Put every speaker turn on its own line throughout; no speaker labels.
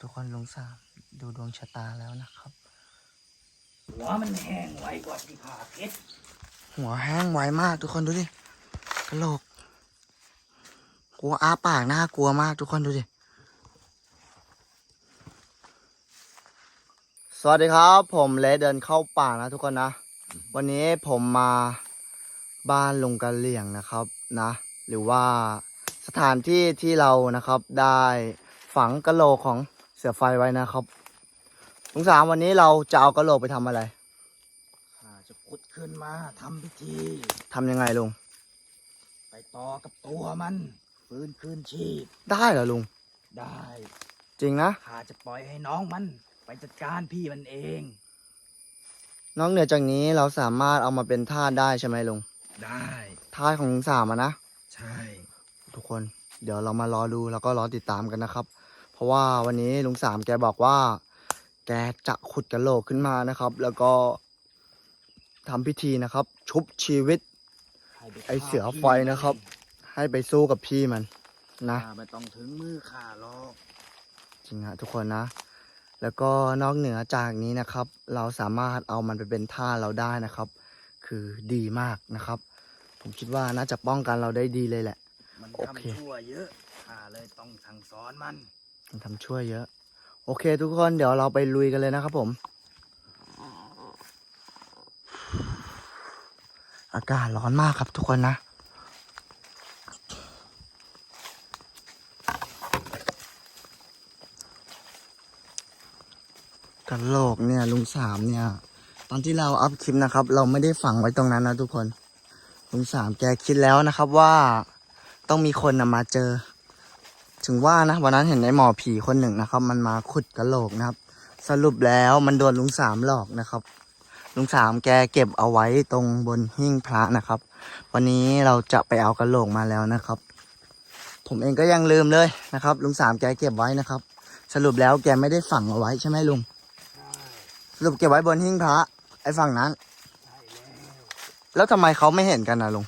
ทุกคนลุงสามดูดวงชะตาแล้วนะครับ
หัวมันแห้งไวกว่าที่ขาเพชร
หัวแห้งไวมากทุกคนดูดิกระโหลกกลัวอ้าปากน่ากลัวมากทุกคนดูดิสวัสดีครับ ผมเลเดินเข้าป่านะทุกคนนะ วันนี้ผมมาบ้านลุงกะเหลี่ยงนะครับนะ หรือว่าสถานที่ที่เรานะครับได้ฝังกะโหลกของ เสือไฟไว้นะครับลุงสามวันนี้เราจะเอากะโหลกไปทำอะไร
ข้าจะขุดขึ้นมาทำพิธี
ทำยังไงลุง
ไปต่อกับตัวมันฟื้นคืนชีพ
ได้เหรอลุง
ได้
จริงนะ
ข้าจะปล่อยให้น้องมัน ไปจัดการพี่มันเอง
นอกเหนือจากนี้เราสามารถเอามาเป็นทาสได้ใช่ไหมลุง
ได้
ทาสของลุงสามอะนะ
ใช่
ทุกคน เดี๋ยวเรามารอดูแล้วก็รอติดตามกันนะครับ เพราะว่าวันนี้ลุงสามแกบอกว่า แกจะขุดกระโหลกขึ้นมานะครับ แล้วก็ทำพิธีนะครับ ชุบชีวิต
ให้ป
ไอ้เสือไฟนะครับ ให้ไปสู้กับพี่มันนะ
ข้าไม่ต้องถึงมือข้าหรอก
จริงฮะทุกคนนะ แล้วก็นอกเหนือจากนี้นะครับ เราสามารถเอามันไปเป็นท่าสเราได้นะครับ คือดีมากนะครับ ผมคิดว่าน่าจะป้องกันเราได้ดีเลยแหละ
มัน
โอเค
ทำชั่วเยอะข้าเลยต้องสั่งสอนมัน
มัน ทำช่วยเยอะ โอเค ทุกคนเดี๋ยวเราไปลุยกันเลยนะครับผม อากาศร้อนมากครับทุกคนนะกระโลกเนี่ยลุงสามเนี่ย ตอนที่เราอัพคลิปนะครับ เราไม่ได้ฝังไว้ตรงนั้นนะทุกคน ลุงสามแกคิดแล้วนะครับว่าต้องมีคนนะมาเจอ ถึงว่านะวันนั้นเห็นไอ้หมอผีคนหนึ่งนะครับ มันมาขุดกระโหลกนะครับ สรุปแล้วมันโดนลุงสามหลอกนะครับ ลุงสามแกเก็บเอาไว้ตรงบนหิ้งพระนะครับ วันนี้เราจะไปเอากระโหลกมาแล้วนะครับ ผมเองก็ยังลืมเลยนะครับ ลุงสามแกเก็บไว้นะครับ สรุปแล้วแกไม่ได้ฝังเอาไว้ใช่ไหมลุงสรุปเก็บไว้บนหิ้งพระไอ้ฝั่งนั้น
แล้ว
แล้วทำไมเขาไม่เห็นกันนะลุง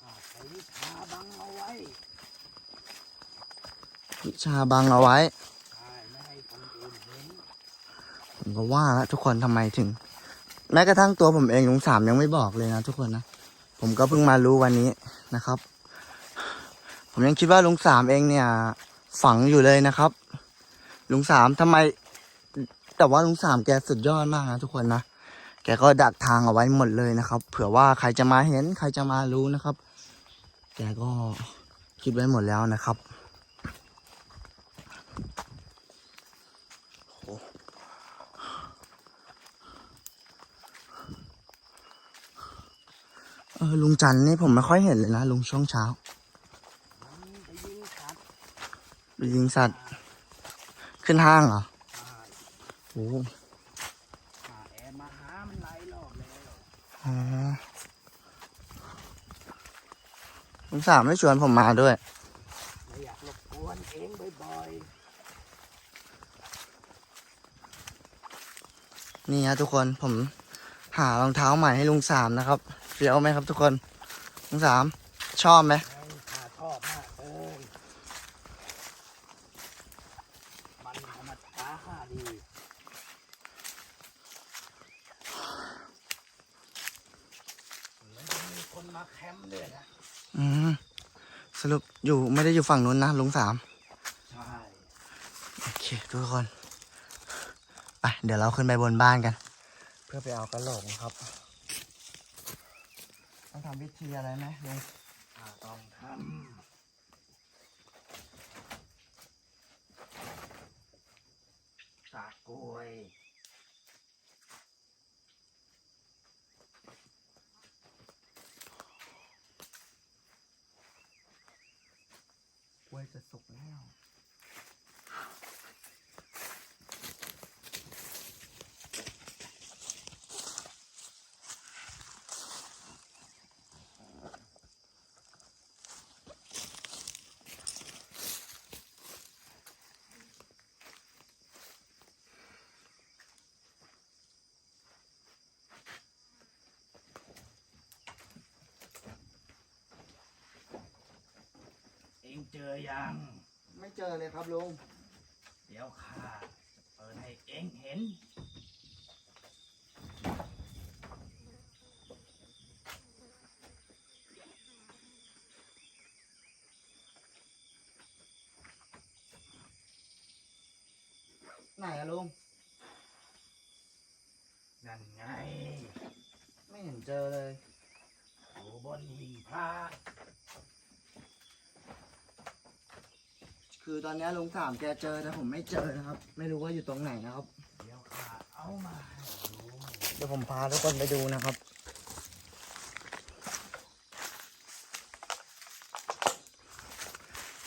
ข้าใช้วิชาบังเอาไว้
วิชาบังเอาไว้ ผมก็ว่าแล้วทุกคนทำไมถึง แม้กระทั่งตัวผมเองลุงสามยังไม่บอกเลยนะทุกคนนะ ผมก็เพิ่งมารู้วันนี้นะครับ ผมยังคิดว่าลุงสามเองเนี่ย ฝังอยู่เลยนะครับ ลุงสามทำไม แต่ว่าลุงสามแกสุดยอดมากนะทุกคนนะแกก็ดักทางเอาไว้หมดเลยนะครับ เผื่อว่าใครจะมาเห็นใครจะมารู้นะครับ แกก็คิดไว้หมดแล้วนะครับ เออลุงจันนี่ผมไม่ค่อยเห็นเลยนะลุงช่วงเช้า
ไปยิงสัตว์
ขึ้นห้างเหรอโอ้
แอมาหามันหลรอบแล้ว
อ๋อลุงสามไม่ชวนผมมาด้วย
ไม่อยากรบกวนเองบ่อยๆ
นี่ฮะทุกคนผมหารองเท้าใหม่ให้ลุงสามนะครับเฟี้ยวไหมครับทุกคนลุงสามชอบไหม
ๆให้ข้าชอบมากเลยมันธรรมดาข้าดีแล้วจะมีคนมาแคมป์ด้วยนะ
อืมสรุปอยู่ไม่ได้อยู่ฝั่งนู้นนะลุงสาม
ใช่
โอเคทุกคน ไปเดี๋ยวเราขึ้นไปบนบ้านกัน เพื่อไปเอากระโหลกนะครับ ต้องทำพิธีอะไรไหมลุง
ข้าต้องทำสากกล้วย
กล้วยจะสุกแล้ว
เองเจอยัง
ไม่เจอเลยครับลุง
เดี๋ยวข้าจะเปิดให้เองเห็น
ไหนอะลุง
นั่นไง
ไม่เห็นเจอเลย
อยู่บนหิ้งพระ
คือตอนนี้ลุงสามแกเจอแต่ผมไม่เจอนะครับ ไม่รู้ว่าอยู่ตรงไหนนะครับ
เดี๋ยวข้าเอามาให้ดู
เดี๋ยวผมพาทุกคนไปดูนะครับ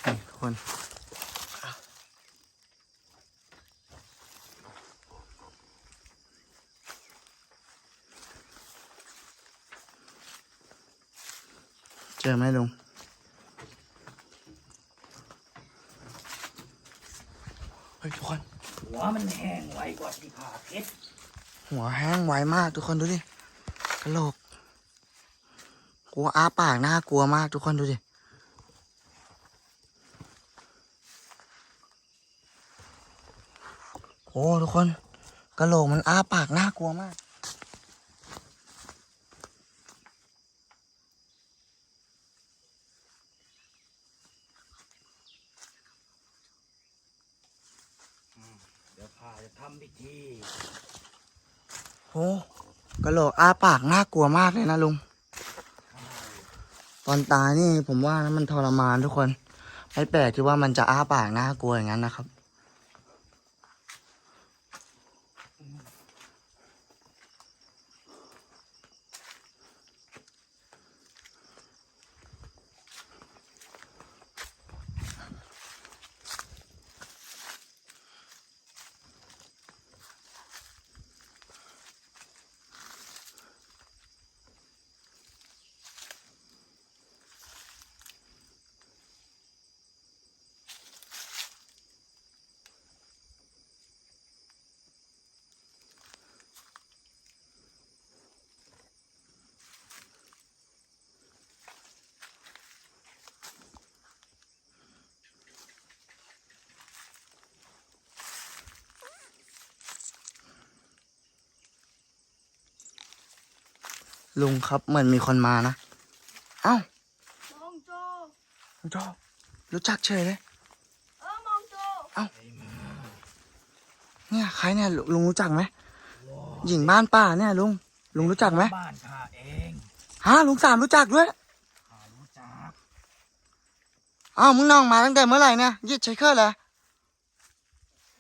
นี่ทุกคน เจอไหมลุง เฮ้ยทุกคน
หัวมันแห้งไว กว่าที่ผ่าเพชร
หัวแห้งไวมากทุกคนดูดิกระโหลกกลัวอาปากน่ากลัวมากทุกคนดูดิโอ้ทุกคนกระโหลกมันอ้าปากน่ากลัวมาก
เดี๋ยวข้า จะทำพิธี
โอ้กระโหลกอ้าปากน่ากลัวมากเลยนะลุง ตอนตายนี่ผมว่านะมันทรมานทุกคน ไม่แปลกที่ว่ามันจะอ้าปากน่ากลัวอย่างนั้นนะครับ ลุงครับเหมือนมีคนมานะ เอ้าม
องโจ
ลุงโจรู้จักเฉยเลย
เออมองโจ
เนี่ยใครเนี่ยลุลุงรู้จักไหมหญิงบ้านป่าเนี่ยลุงลุงรู้จักไหม
บ้านข้าเอง
ฮะลุงสามรู้จักด้วย
ข้ารู้จัก
อ้าวมึงน้องมาตั้งแต่เมื่อไหร่เนี่ยยี่ใช้เครื่องเหรอ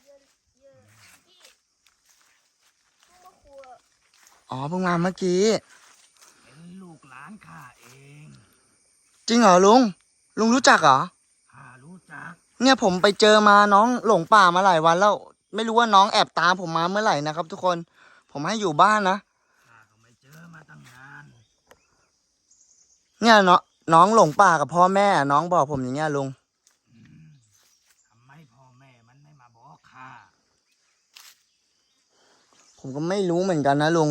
เยอะเยอะพี่ลูกมะครัว
อ๋อเพิ่งมาเมื่อกี้
เป็นลูกหลานข้าเอง
จริงเหรอลุง ลุงรู้จักเหรอ
ข้ารู้จัก
เนี่ยผมไปเจอมาน้องหลงป่ามาหลายวันแล้ว ไม่รู้ว่าน้องแอบตามผมมาเมื่อไหร่นะครับ ทุกคน ผมให้อยู่บ้านนะ
ข้าก็ไม่เจอมาตั้งนาน
เนี่ยเนาะน้องหลงป่ากับพ่อแม่ น้องบอกผมอย่างเงี้ยลุง
อืมทำไมพ่อแม่มันไม่มาบอกข้า
ผมก็ไม่รู้เหมือนกันนะลุง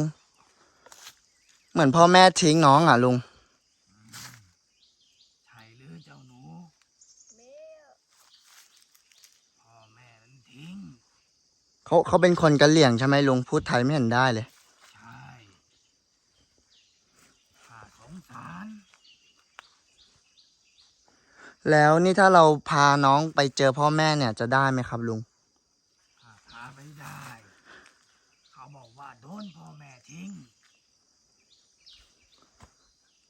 เหมือนพ่อแม่ทิ้งน้องอะลุง
ใช่หรือเจ้าหนู
เมย์
พ่อแม่นั้นทิ้ง
เขาเขาเป็นคนกะเหลี่ยงใช่ไหมลุงพูดไทยไม่เห็นได้เลย
ใช่ข้าสงสาร
แล้วนี่ถ้าเราพาน้องไปเจอพ่อแม่เนี่ยจะได้ไหมครับลุง
ข้าพาไปได้ เขาบอกว่าโดนพ่อแม่ทิ้ง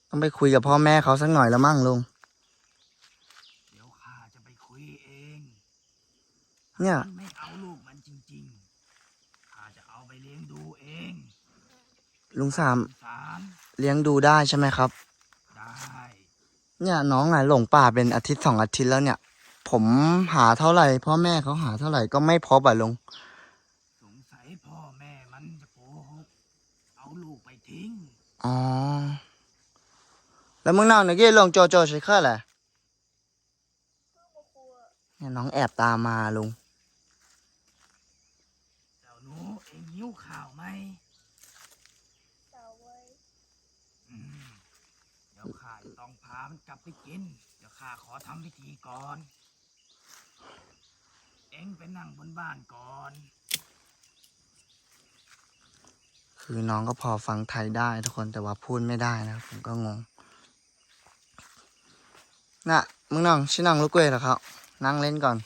ต้องไปคุยกับพ่อแม่เขาสักหน่อยแล้วมั่งลุง
เดี๋ยวข้าจะไปคุยเอง
เนี่ย
มันไม่เอาลูกมันจริงๆ ข้าจะเอาไปเลี้ยงดูเอง
ลุงสาม
สาม
เลี้ยงดูได้ใช่ไหมครับ
ได้
เนี่ยน้องอะหลงป่าเป็นอาทิตย์สองอาทิตย์แล้วเนี่ย ผมหาเท่าไหร่ พ่อแม่เขาหาเท่าไหร่ก็ไม่พบอะลุง
สงสัยพ่อแม่มันจะโกหกเอาลูกไปทิ้ง
อ๋อ แล้วมึงนั่งเมื่อกี้ลงโจโจใช้เครื่องอะไร
ลูกมะครัว
เนี่ยน้องแอบตามมาลุง
เจ้าหนูเองหิวข่าวไหม
เต่าไว้
อืมเดี๋ยวข้าจะต้องพามันกลับไปกิน เดี๋ยวข้าขอทำพิธีก่อน เอองไปนั่งบนบ้านก่อน
คือน้องก็พอฟังไทยได้ทุกคนแต่ว่าพูดไม่ได้นะครับผมก็งง น่ะ มึงน้องชื่อน้องลูกเกยเหรอครับ นั่งเล่นก่อน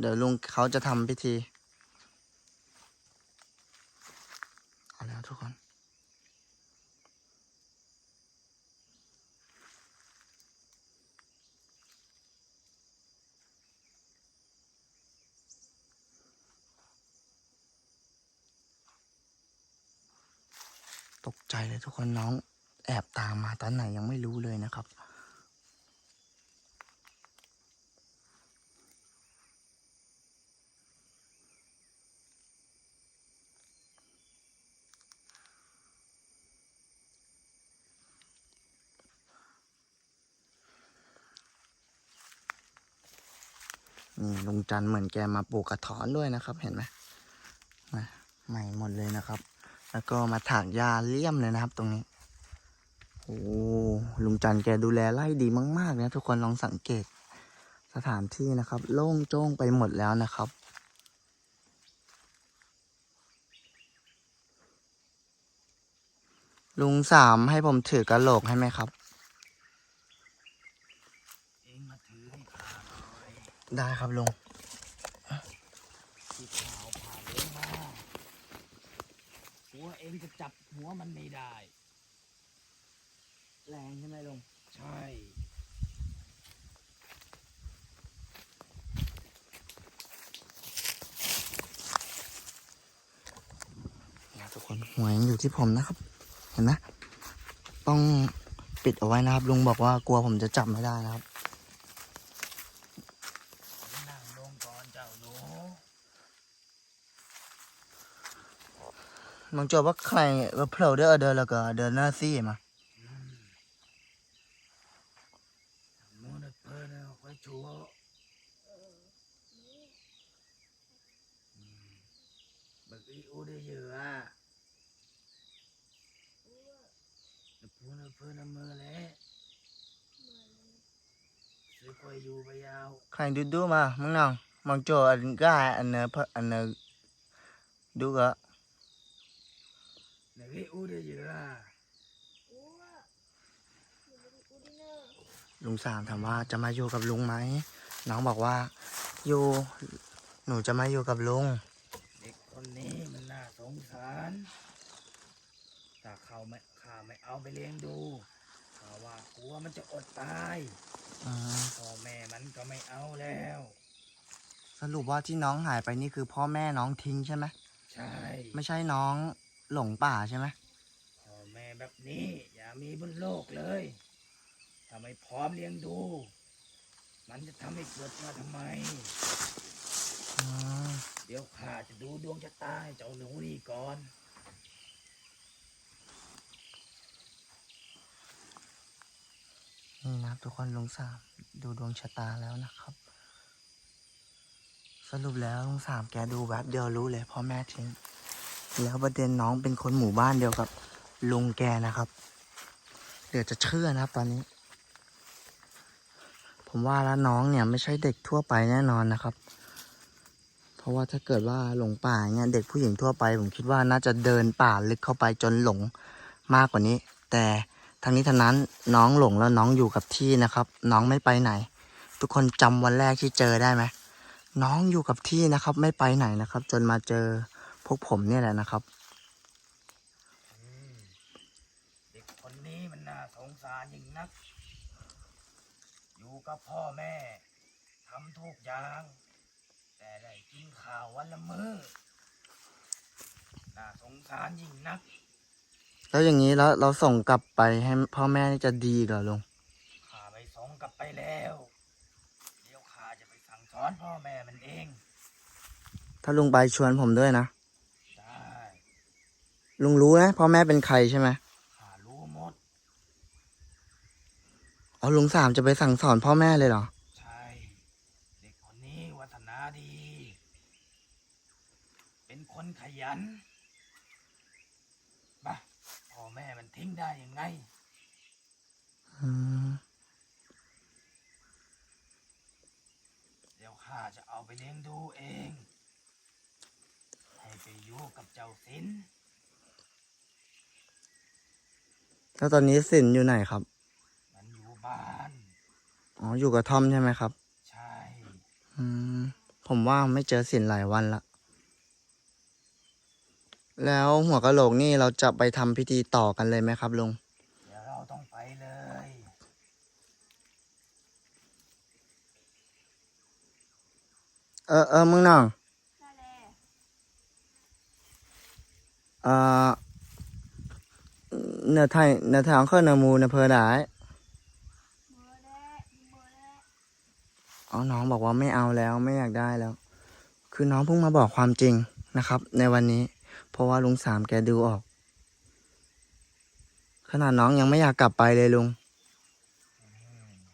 เดี๋ยวลุงเขาจะทำพิธี เอาแล้วทุกคน ตกใจเลยทุกคนน้องแอบตามมาตอนไหนยังไม่รู้เลยนะครับ นี่ลุงจันเหมือนแกมาปลูกกระถอนด้วยนะครับ เห็นไหมใหม่หมดเลยนะครับ แล้วก็มาถากหญ้าเลี่ยมเลยนะครับ ตรงนี้ โอ้ลุงจันทร์แกดูแลไร่ดีมาก ๆ นะ ทุกคนลองสังเกต สถานที่นะครับ โล่งโจ้งไปหมดแล้วนะครับลุงสามให้ผมถือกระโหลกให้ไหมครับ
เองมาถือให้ข้าหน่อย
ได้ครับลุง
ที่ข้าเอาผ่าเลี้ยงมา หัวเองจะจับหัวมันไม่ได้
แรงใช่ไหมลุง
ใช่
ทุกคนหัวยังอยู่ที่ผมนะครับ เห็นไหมต้องปิดเอาไว้นะครับ ลุงบอกว่ากลัวผมจะจับไม่ได้นะครับ
นั่งลงก่อนเจ้าหนู
มองจบว่าใครว่าเพลเดอร์เดินแล้วก็เดินหน้าซี่มา
อืมมูนเพิ่นเอายอะอะ
อ้ว
แล้วพูนเพิ่นเอามือแหล้ว
เหมือน
ซื้อคอยอยู่ไปยาว
ใครดูดูมามึงน้องมองโจอันก้าอันเนออันเนอดูก็
บักอีอูได้เยอะอะ
อ้วอยู่บนอูดิเนอร์
ลุงสามถามว่าจะมาอยู่กับลุงไหม น้องบอกว่าอยู่หนูจะมาอยู่กับลุง
เด็กคนนี้มันน่าสงสารถ้าเขาไม่ข้าไม่เอาไปเลี้ยงดูข้าว่ากลัวมันจะอดตาย
อืม
พ่อแม่มันก็ไม่เอาแล้ว
สรุปว่าที่น้องหายไปนี่คือพ่อแม่น้องทิ้งใช่ไหม
ใช่
ไม่ใช่น้อง หลงป่าใช่ไหม
พ่อแม่แบบนี้อย่ามีบนโลกเลยถ้าไม่พร้อมเลี้ยงดู มันจะทำให้เกิดมาทำไม
อืม
เดี๋ยวข้าจะดูดวงชะตาให้เจ้าหนูนี่ก่อน
นี่นะครับทุกคนลุงสามดูดวงชะตาแล้วนะครับ สรุปแล้วลุงสามแกดูแบบเดียวรู้เลยพ่อแม่ทิ้ง แล้วประเด็นน้องเป็นคนหมู่บ้านเดียวกับลุงแกนะครับ เดี๋ยวจะเชื่อนะครับตอนนี้ ผมว่าแล้วน้องเนี่ยไม่ใช่เด็กทั่วไปแน่นอนนะครับ เพราะว่าถ้าเกิดว่าหลงป่าเนี่ยเด็กผู้หญิงทั่วไป ผมคิดว่าน่าจะเดินป่าลึกเข้าไปจนหลงมากกว่านี้ แต่ทั้งนี้ทั้งนั้นน้องหลงแล้วน้องอยู่กับที่นะครับ น้องไม่ไปไหน ทุกคนจำวันแรกที่เจอได้ไหมน้องอยู่กับที่นะครับ ไม่ไปไหนนะครับ จนมาเจอ พวกผมเนี่ยแหละนะครับ
อืมเด็กคนนี้มันน่าสงสารยิ่งนัก อยู่กับพ่อแม่ทำทุกอย่าง แต่ได้กินข้าววันละมื้อน่าสงสารยิ่งนัก
แล้วอย่างนี้แล้วเราส่งกลับไปให้พ่อแม่นี่จะดีเหรอลุง
ข้าไปส่งกลับไปแล้ว เดี๋ยวข้าจะไปสั่งสอนพ่อแม่มันเอง
ถ้าลุงไปชวนผมด้วยนะ
ได้
ลุงรู้นะพ่อแม่เป็นใครใช่ไหม
ข้ารู้หมด
อ๋อลุงสามจะไปสั่งสอนพ่อแม่เลยเหรอ
ใช่ เด็กคนนี้วัฒนาดี เป็นคนขยันบ้าพ่อแม่มันทิ้งได้ยังไง
อืม
เดี๋ยวข้าจะเอาไปเลี้ยงดูเอง ให้ไปอยู่กับเจ้าสิน
แล้วตอนนี้สินอยู่ไหนครับ
มันอยู่บ้าน
อ๋อ อยู่กับทอมใช่ไหมครับ
ใช่
อืม ผมว่าไม่เจอสินหลายวันละ แล้วหัวกะโหลกนี่เราจะไปทำพิธีต่อกันเลยไหมครับลุง
เดี๋ยวเราต้องไปเลย
เออเออมึงน้อง
นั่นแหละ
เอ่อ เนื้อไทยเนื้อทางเข้อเนื้อหมูเนื้อเพอได้
เมื่อแล้วเมื่อแล้ว
อ๋อน้องบอกว่าไม่เอาแล้วไม่อยากได้แล้ว คือน้องเพิ่งมาบอกความจริงนะครับ ในวันนี้ เพราะว่าลุงสามแกดูออก ขนาดน้องยังไม่อยากกลับไปเลยลุง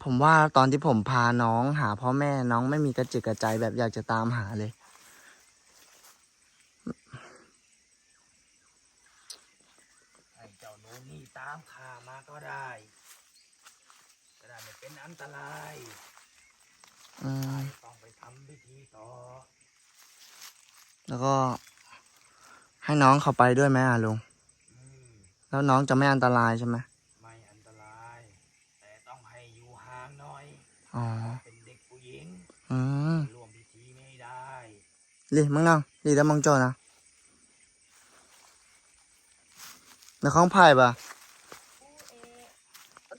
ผมว่าตอนที่ผมพาน้องหาพ่อแม่น้องไม่มีกระจิกกระใจแบบอยากจะตามหาเลย
ให้เจ้าหนูนี่ตามข้ามา ก็ได้จะได้ไม่เป็นอันตราย
อืม
ต้องไปทำพิธีต่อ
แล้วก็ ให้น้องเขาไปด้วยไหมอะลุง
อืม
แล้วน้องจะไม่อันตรายใช่ไหม
ไม่อันตราย แต่ต้องให้อยู่ห่างหน่อย
อ๋อ
เป็นเด็กผู้หญิง
อืม
ร่วมพิธีไม่ได้
ลิมึงน้องลิแล้วมึงโจนะในข้องไผ่ปะ
อู้เอ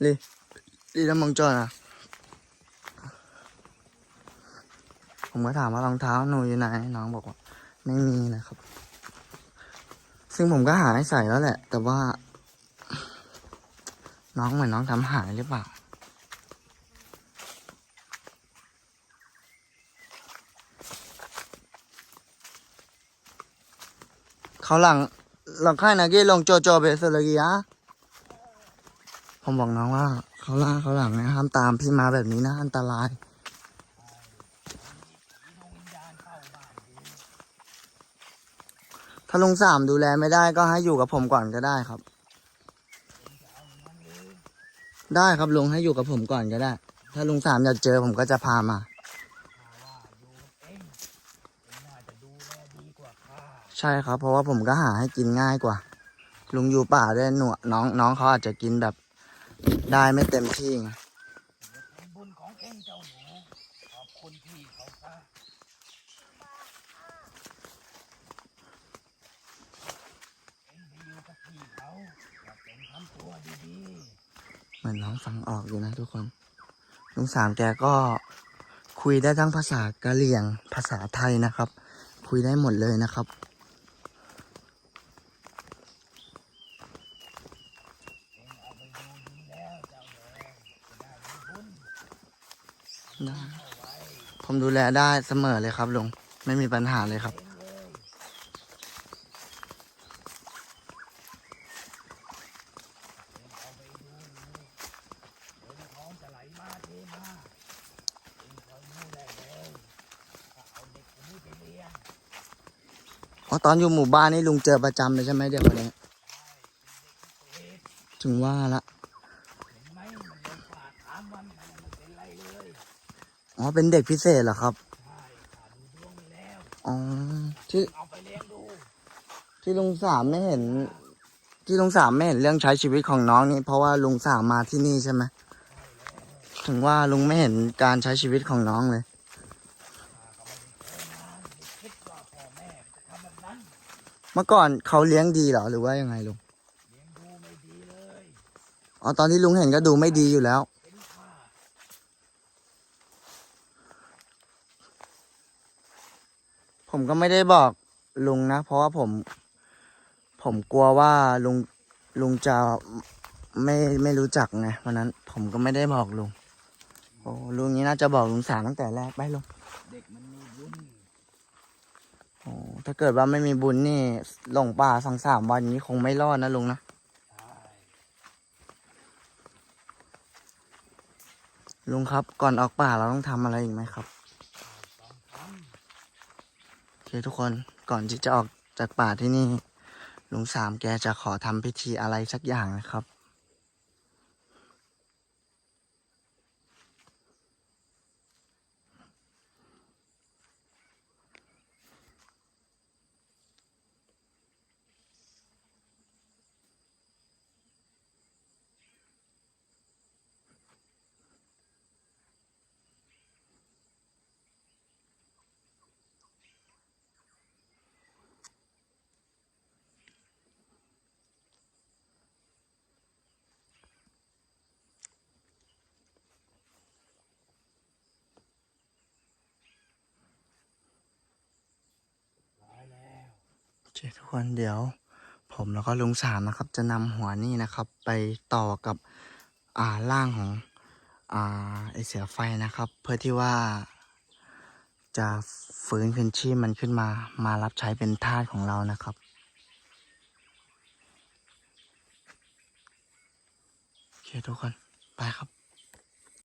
ลิลิแล้วมึงโจนะผมก็ถามว่ารองเท้าหนูอยู่ไหนน้องบอกว่า ไม่มีนะครับ ซึ่งผมก็หาให้ใส่แล้วแหละ แต่ว่า น้องเหมือนน้องทำหายหรือเปล่าเขาหลังหลังค่ายนากี้ลงโจโจเบสเลยกีอะ ผมบอกน้องว่า เขาล่าเขาหลังนะห้ามตามพี่มาแบบนี้นะอันตรายถ้าลุงสามดูแลไม่ได้ก็ให้อยู่กับผมก่อนก็ได้ครับ ได้ครับลุงให้อยู่กับผมก่อนก็ได้ ถ้าลุงสามอยากเจอผมก็จะพามา
ข้าว่าอยู่เองเองน่าจะดูแลดีกว่าข้า
ใช่ครับ เพราะว่าผมก็หาให้กินง่ายกว่า ลุงอยู่ป่าด้วยหนวน้องน้องเขาอาจจะกินแบบ ได้ไม่เต็มที่ไง
ถือเป็นบุญของเองเจ้าหนูขอบคุณพี่เขาซะเองไปอยู่กับพี่เขาอย่าเป็นทำตัวดี
เหมือนน้องฟังออกอยู่นะทุกคนลุงสามแกก็คุยได้ทั้งภาษากะเหรี่ยงภาษาไทยนะครับ คุยได้หมดเลยนะครับ
ๆ เองเอาไปดูดีแล้วเจ้าแดงจะได้มีบุญ
ได้
เอาไว้
มดูแลได้เสมอเลยครับลุงไม่มีปัญหาเลยครับ
อ๋อ
ตอนอยู่หมู่บ้านนี่ลุงเจอประจำเลยใช่ไหมเดี๋ยววัน
นี้
ถึงว่าละ
เห็นไหมมันเดินป่าถามมันมันไม่เป็นไรเลย
อ๋อ เป็นเด็กพิเศษเหรอครับอ๋อที่
เอาไปเลี้ยงดู
ที่ลุงสามไม่เห็น ที่ลุงสามไม่เห็นเรื่องใช้ชีวิตของน้องนี่เพราะว่าลุงสามมาที่นี่ใช่ไหมถึงว่าลุงไม่เห็นการใช้ชีวิตของน้องเลย
เมื่อ
ก่อนเขาเลี้ยงดีเหรอหรือว่ายังไงลุงอ๋อตอนที่ลุงเห็นก็ดูไม่ดีอยู่แล้ว
เป็นข้า
ผมก็ไม่ได้บอกลุงนะ เพราะว่าผม ผมกลัวว่าลุงลุงจะไม่ไม่รู้จักไงวันนั้น ผมก็ไม่ได้บอกลุงโอ้ลุงนี้น่าจะบอกลุงสามตั้งแต่แรกไปลุง
เด็กมันมีบุญ
โอ้ถ้าเกิดว่าไม่มีบุญนี่หลงป่าสองสามวันนี้คงไม่รอดนะลุงนะลุงครับก่อนออกป่าเราต้องทำอะไรอีกไหมครับ
ต้องท
โอเคทุกคนก่อนที่จะออกจากป่าที่นี่ลุงสามแกจะขอทำพิธีอะไรสักอย่างนะครับ เคทุกคนเดี๋ยว ผมแล้วก็ลุงสามนะครับ จะนำหัวนี่นะครับ ไปต่อกับอ่าร่างของอ่าไอเสือไฟนะครับ เพื่อที่ว่าจะฟื้นคืนชีพมันขึ้นมา มารับใช้เป็นทาสของเรานะครับโอเคทุกคน ไปครับ